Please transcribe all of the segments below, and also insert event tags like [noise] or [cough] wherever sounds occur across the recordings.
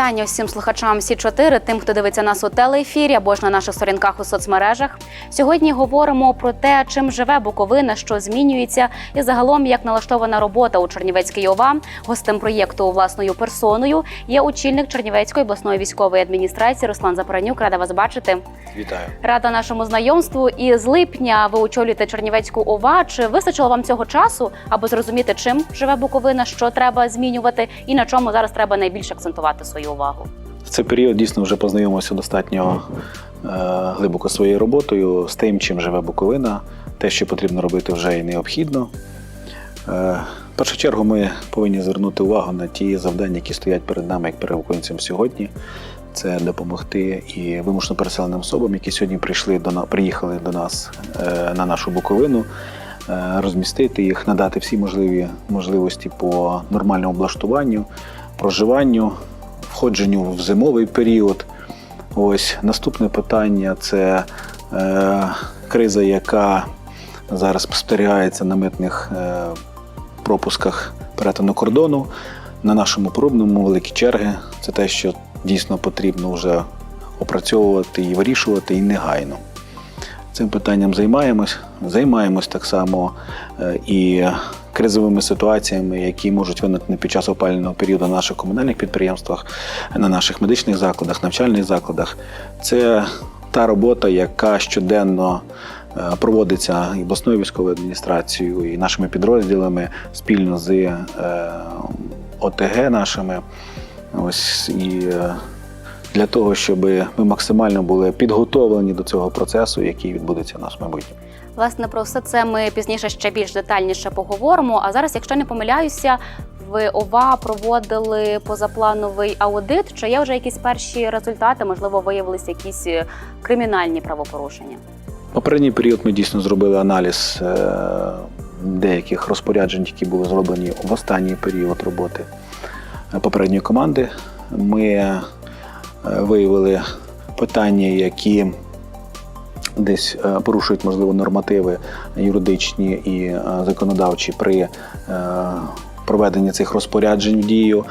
Вітання усім слухачам Сі 4 тим, хто дивиться нас у телеефірі або ж на наших сторінках у соцмережах. Сьогодні говоримо про те, чим живе Буковина, що змінюється, і загалом як налаштована робота у Чернівецькій ОВА. Гостем проєкту власною персоною є очільник Чернівецької обласної військової адміністрації Руслан Запоранюк. Рада вас бачити. Вітаю. Рада нашому знайомству. І з липня ви очолюєте Чернівецьку ОВА. Чи вистачило вам цього часу, аби зрозуміти, чим живе Буковина, що треба змінювати, і на чому зараз треба найбільше акцентувати свою увагу? В цей період дійсно вже познайомився достатньо е, глибоко своєю роботою, з тим, чим живе Буковина, те, що потрібно робити, вже і необхідно. Е, в першу чергу ми повинні звернути увагу на ті завдання, які стоять перед нами як переуконцям сьогодні. Це допомогти і вимушено переселеним особам, які сьогодні прийшли до на- приїхали до нас е, на нашу Буковину, е, розмістити їх, надати всі можливі можливості по нормальному облаштуванню, проживанню, входженню в зимовий період. Ось наступне питання це е, криза, яка зараз спостерігається на митних е, пропусках перетину кордону. На нашому пробному великі черги. Це те, що дійсно потрібно вже опрацьовувати і вирішувати, і негайно. Цим питанням займаємось. Займаємось так само е, і кризовими ситуаціями, які можуть виникнути під час опалювального періоду на наших комунальних підприємствах, на наших медичних закладах, навчальних закладах. Це та робота, яка щоденно е, проводиться і обласною військовою адміністрацією, і нашими підрозділами спільно з е, ОТГ нашими. Ось і е, для того, щоб ми максимально були підготовлені до цього процесу, який відбудеться в нас в майбутньому. Власне, про все це ми пізніше ще більш детальніше поговоримо. А зараз, якщо не помиляюся, в ОВА проводили позаплановий аудит. Чи є вже якісь перші результати? Можливо, виявилися якісь е, кримінальні правопорушення? Попередній період ми дійсно зробили аналіз е, деяких розпоряджень, які були зроблені в останній період роботи е, попередньої команди. Ми виявили питання, які десь е, порушують, можливо, нормативи юридичні і е, законодавчі при е, проведенні цих розпоряджень в дію.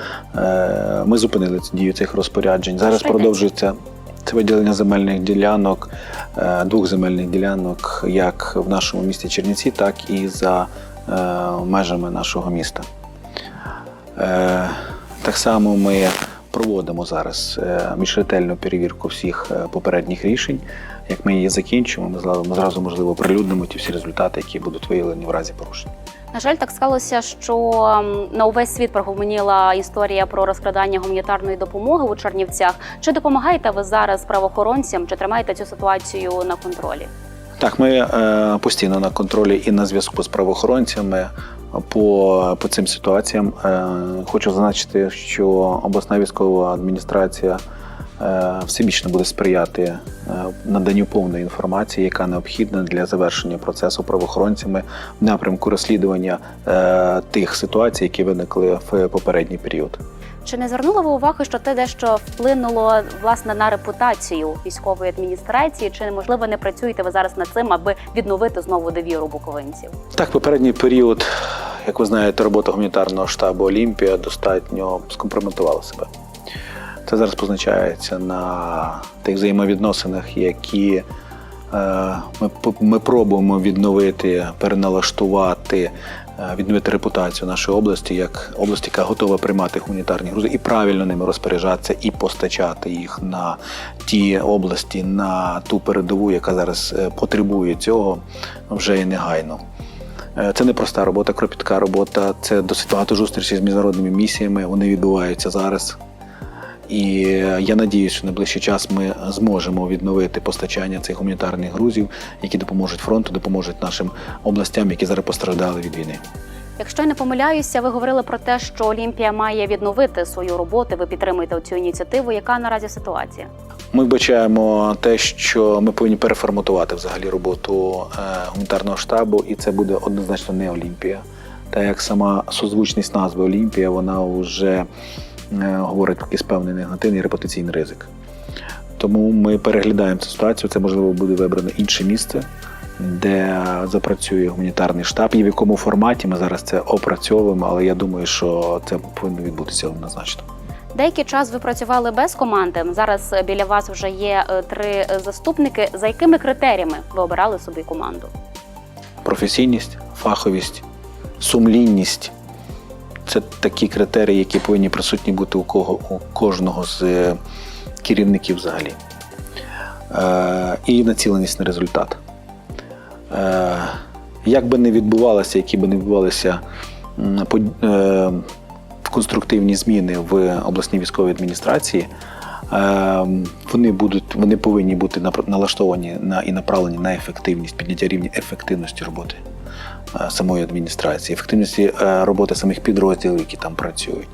Ми зупинили дію цих розпоряджень. Зараз продовжується це виділення земельних ділянок, двох земельних ділянок, як в нашому місті Чернівці, так і за межами нашого міста. Так само ми проводимо зараз е, більш ретельну перевірку всіх попередніх рішень. Як ми її закінчимо, ми зразу, ми зразу можливо прилюднимо ті всі результати, які будуть виявлені в разі порушень. На жаль, так склалося, що на увесь світ прогомоніла історія про розкрадання гуманітарної допомоги у Чернівцях. Чи допомагаєте ви зараз правоохоронцям? Чи тримаєте цю ситуацію на контролі? Так, ми е, постійно на контролі і на зв'язку з правоохоронцями по, по цим ситуаціям. Е, хочу зазначити, що обласна військова адміністрація всебічно буде сприяти е, наданню повної інформації, яка необхідна для завершення процесу правоохоронцями в напрямку розслідування е, тих ситуацій, які виникли в попередній період. Чи не звернули ви уваги, що те дещо вплинуло власне на репутацію військової адміністрації? Чи можливо не працюєте ви зараз над цим, аби відновити знову довіру буковинців? Так, попередній період, як ви знаєте, робота гуманітарного штабу Олімпія достатньо скомпрометувала себе. Це зараз позначається на тих взаємовідносинах, які е, ми, ми пробуємо відновити, переналаштувати, е, відновити репутацію нашої області як області, яка готова приймати гуманітарні грузи і правильно ними розпоряджатися і постачати їх на ті області, на ту передову, яка зараз е, потребує цього вже і негайно. Це не проста робота, кропітка робота. Це досить багато зустрічей з міжнародними місіями. Вони відбуваються зараз. І я надіюсь, що найближчий час ми зможемо відновити постачання цих гуманітарних грузів, які допоможуть фронту, допоможуть нашим областям, які зараз постраждали від війни. Якщо я не помиляюся, ви говорили про те, що Олімпія має відновити свою роботу. Ви підтримуєте цю ініціативу. Яка наразі ситуація? Ми вбачаємо те, що ми повинні переформатувати взагалі роботу е, гуманітарного штабу, і це буде однозначно не Олімпія. Та як сама созвучність назви Олімпія, вона вже говорить про якийсь певний негативний репутаційний ризик. Тому ми переглядаємо цю ситуацію. Це можливо буде вибрано інше місце, де запрацює гуманітарний штаб, і в якому форматі ми зараз це опрацьовуємо, але я думаю, що це повинно відбутися однозначно. Деякий час ви працювали без команди. Зараз е, біля вас вже є е, три е, заступники. За якими критеріями ви обирали собі команду? Професійність, фаховість, сумлінність це такі критерії, які повинні присутні бути у кого у кожного з е, керівників взагалі. Е, і націленість на результат. Е, як би не відбувалося, які би не відбувалися е, конструктивні зміни в обласній військовій адміністрації, е, вони будуть, вони повинні бути налаштовані на і направлені на ефективність, підняття рівня ефективності роботи самої адміністрації, ефективності е, роботи самих підрозділів, які там працюють.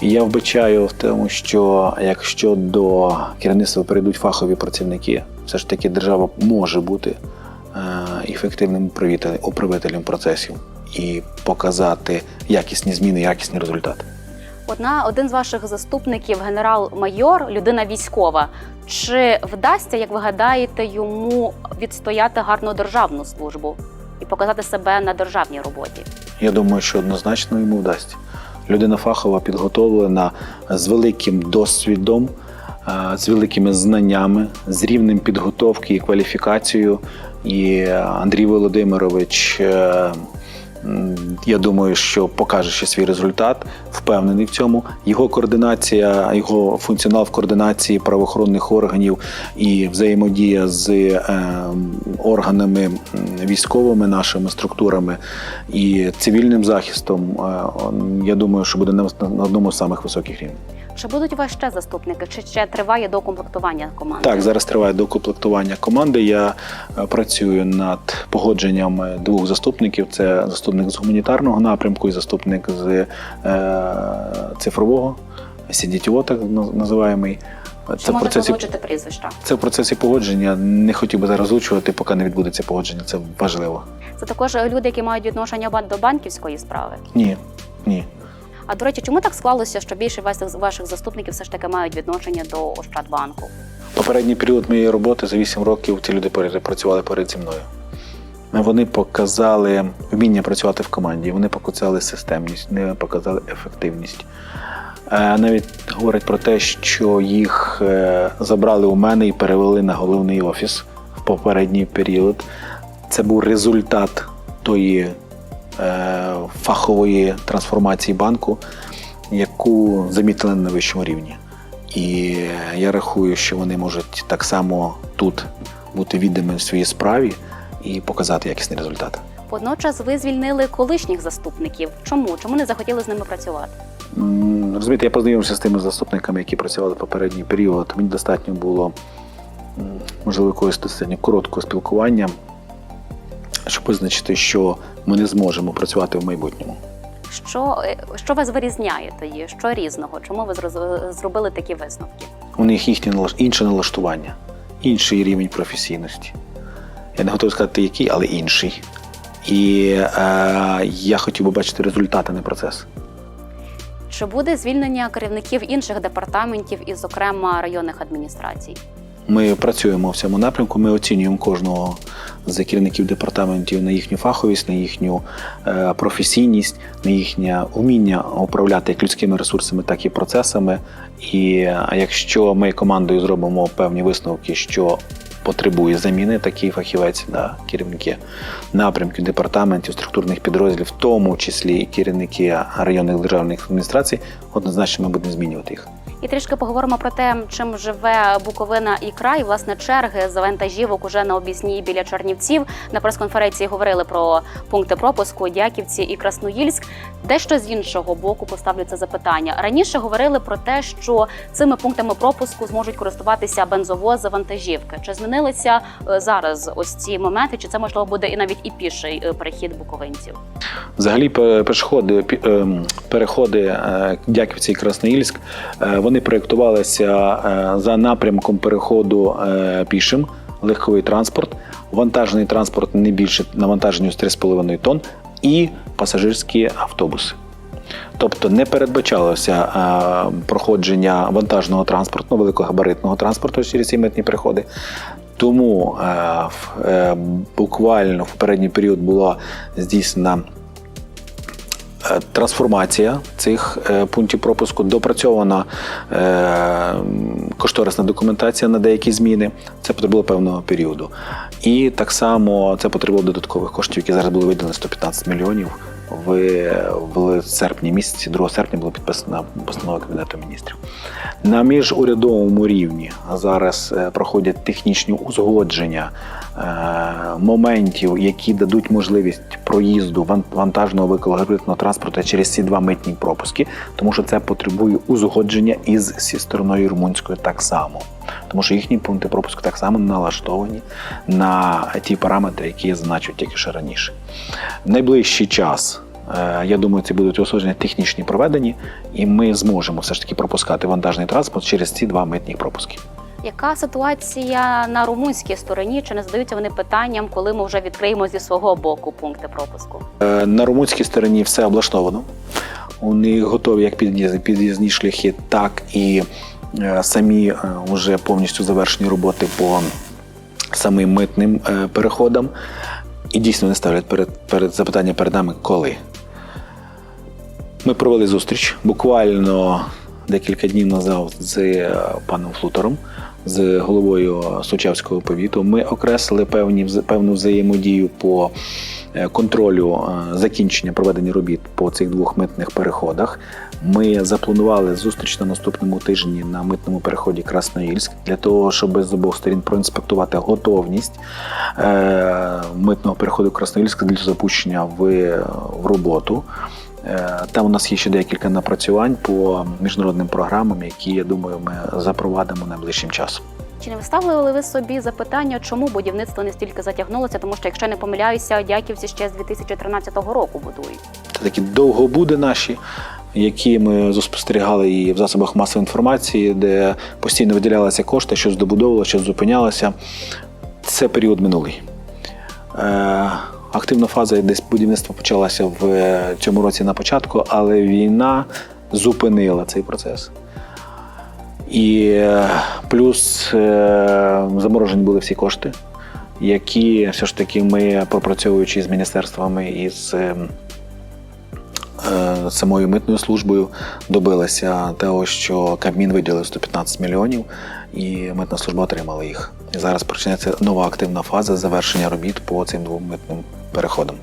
І я вбачаю в тому, що якщо до керівництва перейдуть фахові працівники, все ж таки держава може бути е, ефективним управителем процесів і показати якісні зміни, якісні результати. Одна один з ваших заступників, генерал-майор, людина військова. Чи вдасться, як ви гадаєте, йому відстояти гарну державну службу і показати себе на державній роботі? Я думаю, що однозначно йому вдасться. Людина фахова підготовлена з великим досвідом, е, з великими знаннями, з рівнем підготовки і кваліфікацією. І Андрій Володимирович, е, я думаю, що покаже ще свій результат, впевнений в цьому. Його координація, його функціонал в координації правоохоронних органів і взаємодія з е, органами військовими нашими структурами і цивільним захистом, е, я думаю, що буде на на одному з самих високих рівнів. Чи будуть у вас ще заступники? Чи ще триває докомплектування команди? Так, зараз триває докомплектування команди. Я е, працюю над погодженням е, двох заступників: це заступник з гуманітарного напрямку і заступник з е, цифрового CDTO, так наз- називаємий. Це в процесі прізвища? це в процесі погодження. Не хотів би зараз озвучувати, поки не відбудеться погодження. Це важливо. Це також люди, які мають відношення до банківської справи. Ні, ні. А до речі, чому так склалося, що більше ваших заступників все ж таки мають відношення до Ощадбанку? Попередній період моєї роботи за 8 років ці люди працювали перед зі мною. Вони показали вміння працювати в команді, вони показали системність, вони показали ефективність. Е, Навіть говорять про те, що їх е, забрали у мене і перевели на головний офіс в попередній період. Це був результат тої фахової трансформації банку, яку замітили на вищому рівні. І я рахую, що вони можуть так само тут бути відданими в своїй справі і показати якісний результат. Водночас ви звільнили колишніх заступників. Чому? Чому не захотіли з ними працювати? Розумієте, я познайомився з тими заступниками, які працювали в попередній період. Мені достатньо було, можливо, якогось достатньо короткого спілкування, щоб визначити, що ми не зможемо працювати в майбутньому. Що, е, що вас вирізняє тоді? Що різного? Чому ви зробили такі висновки? У них їхнє інше налаштування, інший рівень професійності. Я не готовий сказати, який, але інший. І е, я хотів би бачити результати, не процес. Чи буде звільнення керівників інших департаментів і, зокрема, районних адміністрацій? Ми працюємо в цьому напрямку. Ми оцінюємо кожного з керівників департаментів на їхню фаховість, на їхню е, професійність, на їхнє вміння управляти як людськими ресурсами, так і процесами. І якщо ми командою зробимо певні висновки, що потребує заміни такий фахівець на керівники напрямків департаментів, структурних підрозділів, в тому числі і керівники районних державних адміністрацій, однозначно ми будемо змінювати їх. І трішки поговоримо про те, чим живе Буковина і край. Власне, черги з вантажівок уже на об'їзній біля Чернівців. На прес-конференції говорили про пункти пропуску Дяківці і Красноїльськ. Дещо з іншого боку поставлю це запитання. Раніше говорили про те, що цими пунктами пропуску зможуть користуватися бензовози, вантажівки. Чи змінилися е, зараз ось ці моменти? Чи це можливо буде і навіть і піший е, перехід буковинців? Взагалі, ем, переходи е, Дяківці і Красноїльськ, е, вони проєктувалися е, за напрямком переходу е, пішим, легковий транспорт, вантажний транспорт не більше навантаженню з 3,5 тонн і пасажирські автобуси. Тобто не передбачалося е, проходження вантажного транспорту, великогабаритного транспорту через ці митні переходи. Тому буквально в попередній період була здійснена Трансформація цих е, пунктів пропуску допрацьована е, кошторисна документація на деякі зміни. Це потребувало певного періоду. І так само це потребувало додаткових коштів, які зараз були виділені 115 мільйонів. В, серпні місяці, 2 серпня була підписана постанова Кабінету міністрів. На міжурядовому рівні зараз е, проходять технічні узгодження е, моментів, які дадуть можливість проїзду ван- вантажного викликного транспорту через ці два митні пропуски, тому що це потребує узгодження із зі стороною румунською так само. Тому що їхні пункти пропуску так само налаштовані на ті параметри, які я зазначив тільки що раніше. Найближчий час, е, я думаю, ці будуть узгодження технічні проведені, і ми зможемо все ж таки пропускати вантажний транспорт через ці два митні пропуски. Яка ситуація на румунській стороні? Чи не задаються вони питанням, коли ми вже відкриємо зі свого боку пункти пропуску? Е, На румунській стороні все облаштовано. Них готові як під'їзні шляхи, так і е, самі е, вже повністю завершені роботи по самим митним е, переходам. І дійсно не ставлять перед, перед запитання перед нами, коли. Ми провели зустріч буквально декілька днів назад з е, паном Флутором, з головою Сучавського повіту. Ми окреслили певні, певну взаємодію по е, контролю е, закінчення проведення робіт по цих двох митних переходах. Ми запланували зустріч на наступному тижні на митному переході Красноїльськ для того, щоб з обох сторін проінспектувати готовність е, митного переходу Красноїльськ для запущення в, в роботу. Е, Там у нас є ще декілька напрацювань по міжнародним програмам, які я думаю, ми запровадимо найближчим часом. Чи не виставили ви собі запитання, чому будівництво не стільки затягнулося? Тому що, якщо не помиляюся, дяківці ще з 2013 року будують. Це такі довгобуди наші, які ми спостерігали і в засобах масової інформації, де постійно виділялися кошти, щось добудовувалося, щось зупинялося. Це період минулий. Активна фаза десь будівництва почалася в е, цьому році на початку, але війна зупинила цей процес. І е, плюс е, заморожені були всі кошти, які все ж таки ми, пропрацьовуючи з міністерствами і з е, е, самою митною службою, добилися того, що Кабмін виділив 115 мільйонів, і митна служба отримала їх. Зараз почнеться нова активна фаза завершення робіт по цим двом митним переходам.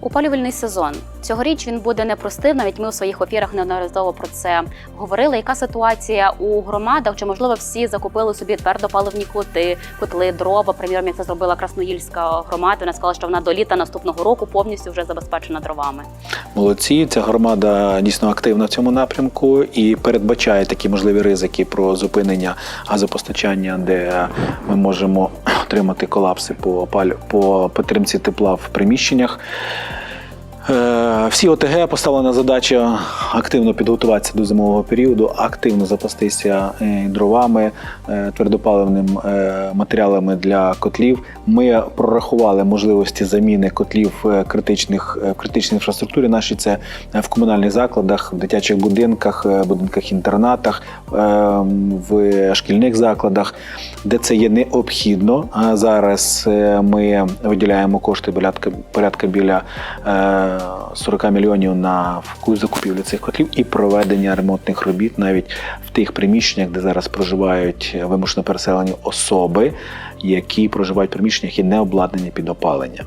Опалювальний сезон цьогоріч він буде непростим. Навіть ми у своїх ефірах неодноразово про це говорили. Яка ситуація у громадах? Чи можливо всі закупили собі твердопаливні коти, котли, дрова? Приміром, як це зробила Красноїльська громада. Вона сказала, що вона до літа наступного року повністю вже забезпечена дровами. Молодці, ця громада дійсно активна в цьому напрямку і передбачає такі можливі ризики про зупинення газопостачання, де ми можемо [clears throat] отримати колапси по опалю по підтримці тепла в приміщеннях. Е, Всі ОТГ поставлена задача активно підготуватися до зимового періоду, активно запастися е, дровами, е, твердопаливним е, матеріалами для котлів. Ми прорахували можливості заміни котлів критичних в критичній інфраструктурі. Наші це в комунальних закладах, в дитячих будинках, будинках-інтернатах, в шкільних закладах, де це є необхідно. Зараз ми виділяємо кошти порядка, біля 40 мільйонів на закупівлю цих котлів і проведення ремонтних робіт навіть в тих приміщеннях, де зараз проживають вимушено переселені особи, які проживають в приміщеннях і не обладнані під опалення.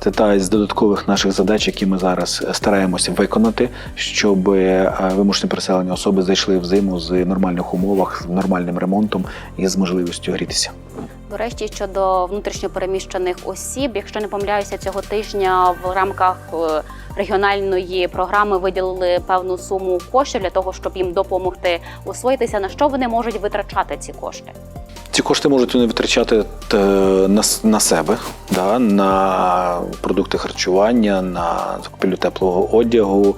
Це та з додаткових наших задач, які ми зараз стараємося виконати, щоб е, вимушені переселені особи зайшли в зиму з нормальних умовах, з нормальним ремонтом і з можливістю грітися. До речі, щодо внутрішньопереміщених осіб, якщо не помиляюся, цього тижня в рамках е, регіональної програми виділили певну суму коштів для того, щоб їм допомогти освоїтися. На що вони можуть витрачати ці кошти? Ці кошти можуть вони витрачати е, на, на себе, да, на продукти харчування, на закупівлю теплого одягу,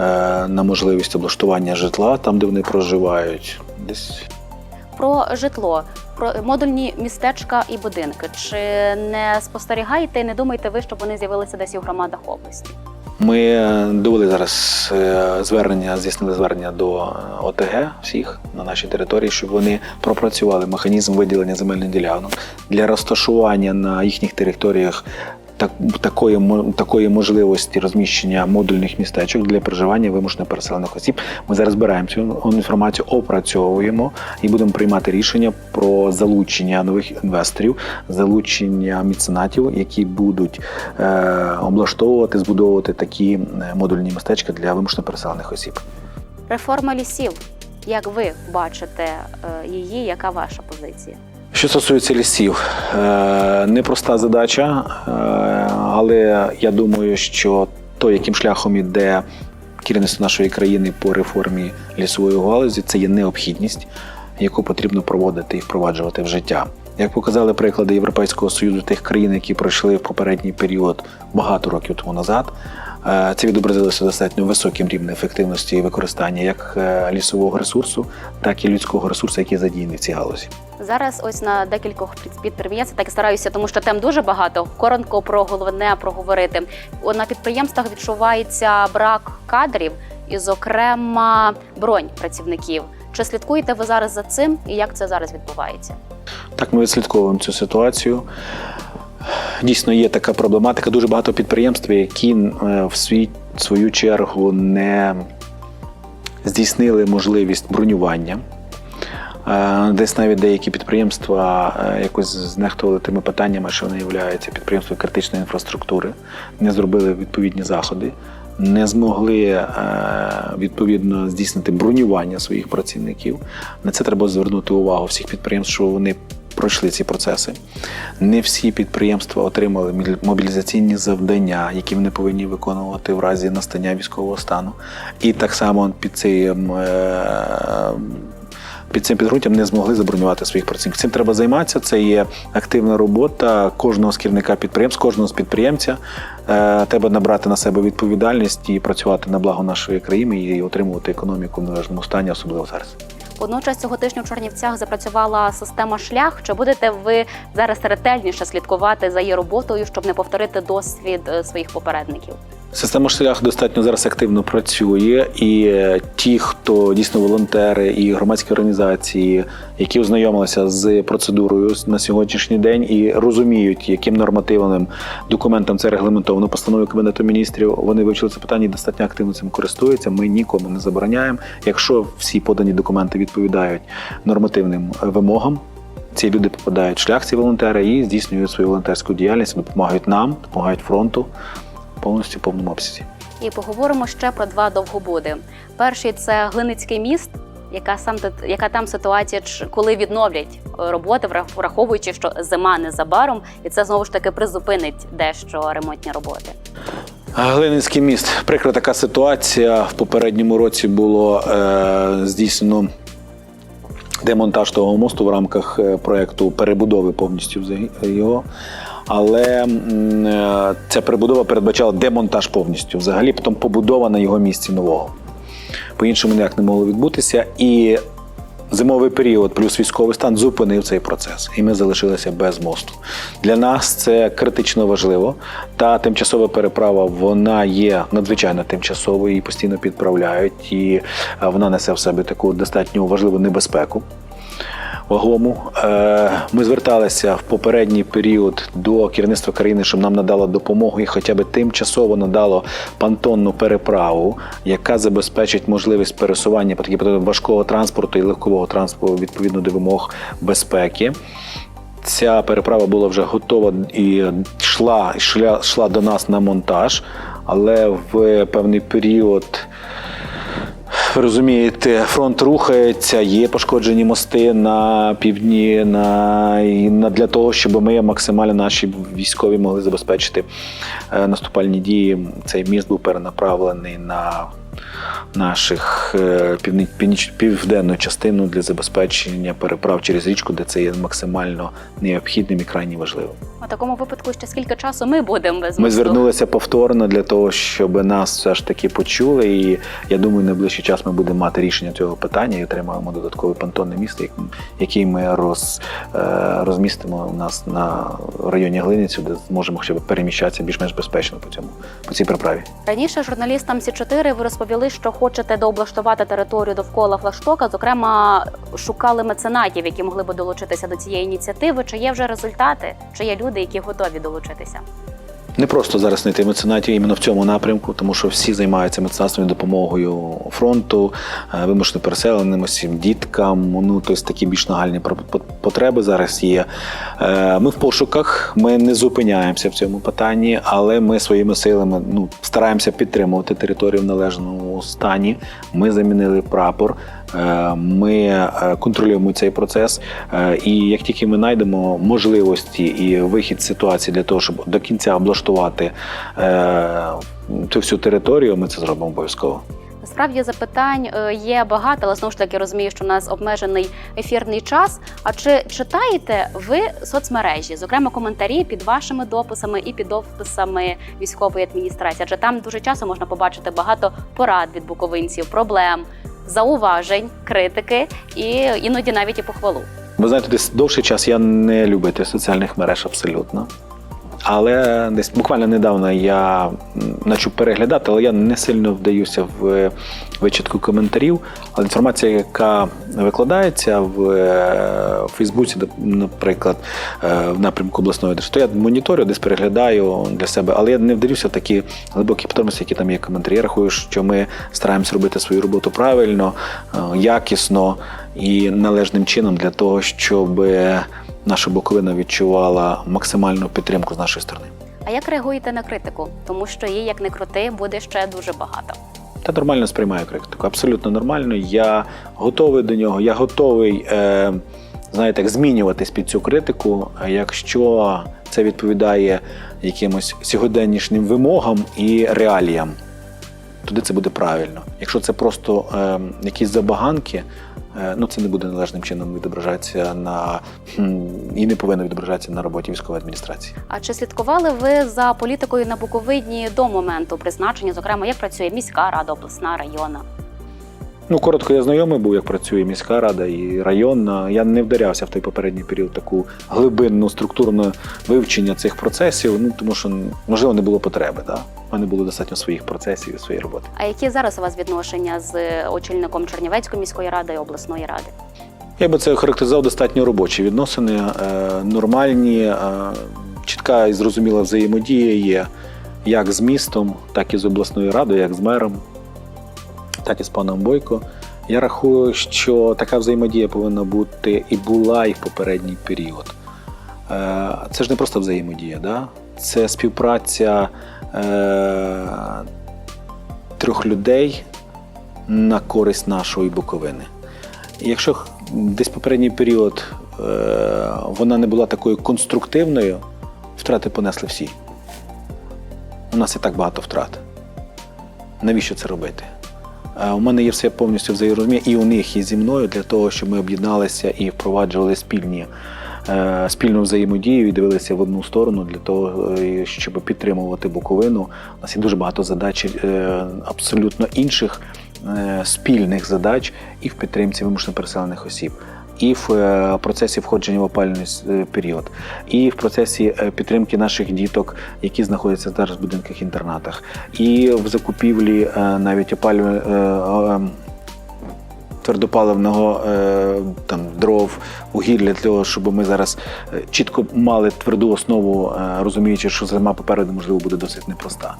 е, на можливість облаштування житла там, де вони проживають. Десь Про житло, про модульні містечка і будинки. Чи не спостерігаєте і не думаєте ви, щоб вони з'явилися десь у громадах області? Ми е, довели зараз е, звернення, здійснили звернення до е, ОТГ всіх на нашій території, щоб вони пропрацювали механізм виділення земельних ділянок для розташування на їхніх територіях так, такої, такої можливості розміщення модульних містечок для проживання вимушено переселених осіб. Ми зараз збираємо цю інформацію, опрацьовуємо і будемо приймати рішення про залучення нових інвесторів, залучення міценатів, які будуть е, облаштовувати, збудовувати такі е, модульні містечка для вимушено переселених осіб. Реформа лісів. Як ви бачите е, її, яка ваша позиція? Що стосується лісів, е, непроста задача, е, але я думаю, що то, яким шляхом іде керівництво нашої країни по реформі лісової галузі, це є необхідність, яку потрібно проводити і впроваджувати в життя. Як показали приклади Європейського союзу тих країн, які пройшли в попередній період багато років тому назад, це відобразилося достатньо високим рівнем ефективності використання як е, лісового ресурсу, так і людського ресурсу, який задіяний в цій галузі. Зараз ось на декількох під- підприємствах так і стараюся, тому що тем дуже багато. Коротко про головне проговорити. На підприємствах відчувається брак кадрів і, зокрема, бронь працівників. Чи слідкуєте ви зараз за цим і як це зараз відбувається? Так, ми відслідковуємо цю ситуацію. Дійсно, є така проблематика. Дуже багато підприємств, які е, в свій, свою чергу не здійснили можливість бронювання. Е, Десь навіть деякі підприємства е, якось знехтували тими питаннями, що вони являються підприємством критичної інфраструктури, не зробили відповідні заходи, не змогли відповідно здійснити бронювання своїх працівників. На це треба звернути увагу всіх підприємств, що вони пройшли ці процеси. Не всі підприємства отримали мобілізаційні завдання, які вони повинні виконувати в разі настання військового стану. І так само під цим. е, Під цим підґрунтям не змогли забронювати своїх працівників. Цим треба займатися. Це є активна робота кожного з підприємств, кожного з підприємця. Е, Треба набрати на себе відповідальність і працювати на благо нашої країни і отримувати економіку в належному стані, особливо зараз. Водночас цього тижня в Чернівцях запрацювала система шлях. Чи будете ви зараз ретельніше слідкувати за її роботою, щоб не повторити досвід е, своїх попередників? Система шлях достатньо зараз активно працює, і е, ті, хто дійсно волонтери і громадські організації, які ознайомилися з процедурою на сьогоднішній день і розуміють, яким нормативним документом це регламентовано постановою Кабінету міністрів, вони вивчили це питання і достатньо активно цим користуються. Ми нікому не забороняємо. Якщо всі подані документи відповідають нормативним е, вимогам. Ці люди попадають в шлях, ці волонтери, і здійснюють свою волонтерську діяльність, допомагають нам, допомагають фронту повністю в повному обсязі. І поговоримо ще про два довгобуди. Перший це Глиницький міст. Яка сам яка там ситуація, коли відновлять е, роботи, врах- враховуючи, що зима незабаром, і це знову ж таки призупинить дещо ремонтні роботи. Глининський міст. Прикра така ситуація. В попередньому році було е, здійснено демонтаж того мосту в рамках е, проекту перебудови повністю його. Але е, ця перебудова передбачала демонтаж повністю взагалі, потім побудова на його місці нового. По-іншому ніяк не могло відбутися. І зимовий період плюс військовий стан зупинив цей процес, і ми залишилися без мосту. Для нас це критично важливо. Та тимчасова переправа вона є надзвичайно тимчасовою, її постійно підправляють, і е, вона несе в себе таку достатньо важливу небезпеку. Вагому Е, ми зверталися в попередній період до керівництва країни, щоб нам надало допомогу і хоча б тимчасово надало пантонну переправу, яка забезпечить можливість пересування по потоці важкого транспорту і легкового транспорту відповідно до вимог безпеки. Ця переправа була вже готова і йшла, йшла, йшла до нас на монтаж, але в певний період. Ви розумієте, фронт рухається, є пошкоджені мости на півдні, на, на для того, щоб ми максимально наші військові могли забезпечити е, наступальні дії. Цей міст був перенаправлений на наших е, південну частину для забезпечення переправ через річку, де це є максимально необхідним і крайні важливим. У такому випадку ще скільки часу ми будемо без Ми звернулися повторно для того, щоб нас все ж таки почули. І я думаю, найближчий час ми будемо мати рішення цього питання і отримаємо додаткове понтонне місто, як- який ми роз, е, розмістимо у нас на районі Глиницю, де зможемо хоча б переміщатися більш-менш безпечно по цьому по цій приправі. Раніше журналістам Сі 4 ви розповіли, що хочете дооблаштувати територію довкола флагштока. Зокрема, шукали меценатів, які могли би долучитися до цієї ініціативи. Чи є вже результати? Чи є люди, які готові долучитися? Не просто зараз знайти меценатів іменно в цьому напрямку, тому що всі займаються меценатством і допомогою фронту, е, вимушено переселеним осіб, діткам. Ну тобто такі більш нагальні потреби зараз є. Е, Ми в пошуках, ми не зупиняємося в цьому питанні, але ми своїми силами ну, стараємося підтримувати територію в належному стані. Ми замінили прапор. Е, Ми е, контролюємо цей процес, Е, і як тільки ми знайдемо можливості і вихід з ситуації для того, щоб до кінця облаштувати цю всю територію, ми це зробимо обов'язково. Насправді запитань є багато, але знову ж таки розумію, що у нас обмежений ефірний час. А чи читаєте ви соцмережі, зокрема коментарі під вашими дописами і під дописами військової адміністрації? Адже там дуже часто можна побачити багато порад від буковинців, проблем, зауважень, критики і іноді навіть і похвалу. Ви знаєте, десь довший час я не любитель соціальних мереж абсолютно. Але десь буквально недавно я почав переглядати, але я не сильно вдаюся в вичитку коментарів. Але інформація, яка викладається в е, Фейсбуці, наприклад, е, в напрямку обласної держави, то я моніторю, десь переглядаю для себе, але я не вдаюся в такі глибокі подробності, які там є коментарі. Я рахую, що ми стараємося робити свою роботу правильно, е, якісно і належним чином для того, щоб наша Буковина відчувала максимальну підтримку з нашої сторони. А як реагуєте на критику? Тому що її, як не крути, буде ще дуже багато. Та нормально сприймаю критику, абсолютно нормально. Я готовий до нього. Я готовий, е, знаєте, як змінюватись під цю критику, якщо це відповідає якимось сьогоденнішнім вимогам і реаліям. Туди це буде правильно. Якщо це просто е, якісь забаганки, ну це не буде належним чином відображатися на і не повинно відображатися на роботі військової адміністрації. А чи слідкували ви за політикою на Буковині до моменту призначення, зокрема, як працює міська рада, обласна, районна? Ну, коротко, я знайомий був, як працює міська рада і районна. Я не вдарявся в той попередній період таку глибинну структурне вивчення цих процесів, ну тому що можливо не було потреби. Да? У мене було достатньо своїх процесів і своєї роботи. А які зараз у вас відношення з очільником Чернівецької міської ради і обласної ради? Я би це характеризував достатньо робочі відносини, е, нормальні, е, чітка і зрозуміла взаємодія є як з містом, так і з обласною радою, як з мером, так і з паном Бойко. Я рахую, що така взаємодія повинна бути і була і в попередній період. Е, Це ж не просто взаємодія, да? це співпраця е, трьох людей на користь нашої Буковини. Якщо десь попередній період е, вона не була такою конструктивною, втрати понесли всі. У нас і так багато втрат. Навіщо це робити? Е, У мене є все повністю взаєморозуміння, і у них, і зі мною для того, щоб ми об'єдналися і впроваджували спільні, е, спільну взаємодію і дивилися в одну сторону для того, е, щоб підтримувати Буковину. У нас є дуже багато задач абсолютно інших спільних задач і в підтримці вимушено переселених осіб. І в е, процесі входження в опальний е, період, і в процесі е, підтримки наших діток, які знаходяться зараз в будинках інтернатах, і в закупівлі навіть опалювальної твердопаливного там дров, вугілля для того, щоб ми зараз чітко мали тверду основу, розуміючи, що зима попереду можливо буде досить непроста.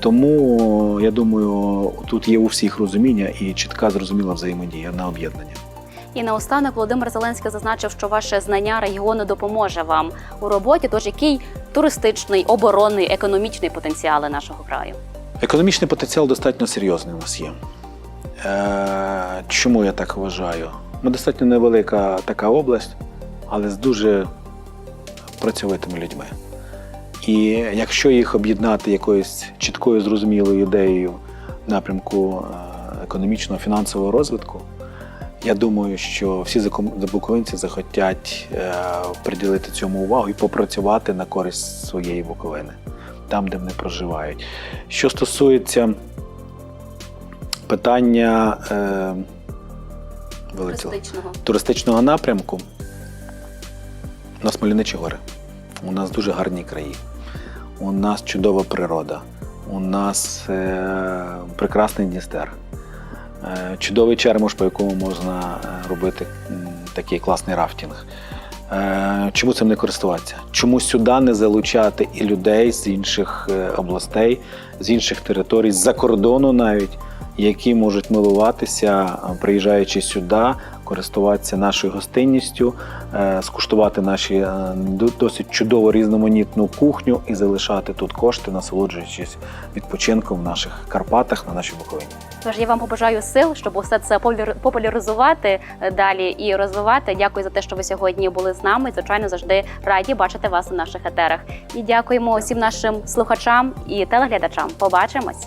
Тому я думаю, тут є у всіх розуміння і чітка зрозуміла взаємодія на об'єднання. І наостанок Володимир Зеленський зазначив, що ваше знання регіону допоможе вам у роботі. Тож який туристичний, оборонний, економічний потенціали нашого краю? Економічний потенціал достатньо серйозний у нас є. Е, чому я так вважаю? Ми достатньо невелика така область, але з дуже працьовитими людьми. І якщо їх об'єднати якоюсь чіткою зрозумілою ідеєю напрямку е, економічного фінансового розвитку, я думаю, що всі буковинці захотять е, приділити цьому увагу і попрацювати на користь своєї Буковини, там, де вони проживають. Що стосується питання е, Туристичного. туристичного напрямку, у нас Мальовничі гори. У нас дуже гарні краї. У нас чудова природа. У нас е, прекрасний Дністер. Е, чудовий чермош, по якому можна е, робити такий класний рафтінг. Е, Чому цим не користуватися? Чому сюди не залучати і людей з інших областей, з інших територій, з-за кордону навіть, які можуть милуватися, приїжджаючи сюди, користуватися нашою гостинністю, скуштувати наші до- досить чудово різноманітну кухню і залишати тут кошти, насолоджуючись відпочинком в наших Карпатах на нашій Буковині. Тож я вам побажаю сил, щоб усе це популяр- популяризувати е, далі і розвивати. Дякую за те, що ви сьогодні були з нами. Звичайно, завжди раді бачити вас у наших етерах. І дякуємо усім нашим слухачам і телеглядачам. Побачимось.